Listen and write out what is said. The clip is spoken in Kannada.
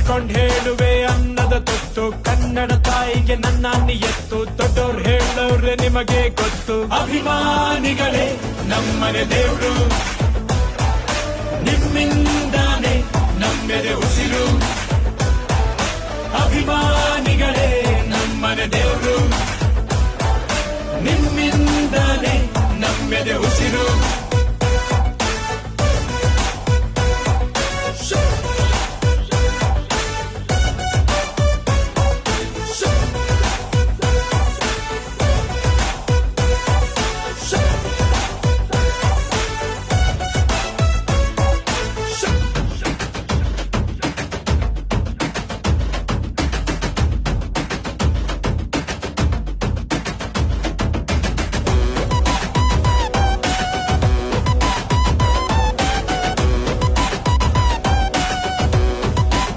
ಬೇಡ್ಕೊಂಡ್ ಹೇಳುವೆ ಅನ್ನದ ತೊತ್ತು ಕನ್ನಡ ತಾಯಿಗೆ ನನ್ನ ಎತ್ತು. ದೊಡ್ಡವ್ರು ಹೇಳೋರೆ ನಿಮಗೆ ಗೊತ್ತು. ಅಭಿಮಾನಿಗಳೇ, ನಮ್ಮನೆ ದೇವ್ರು.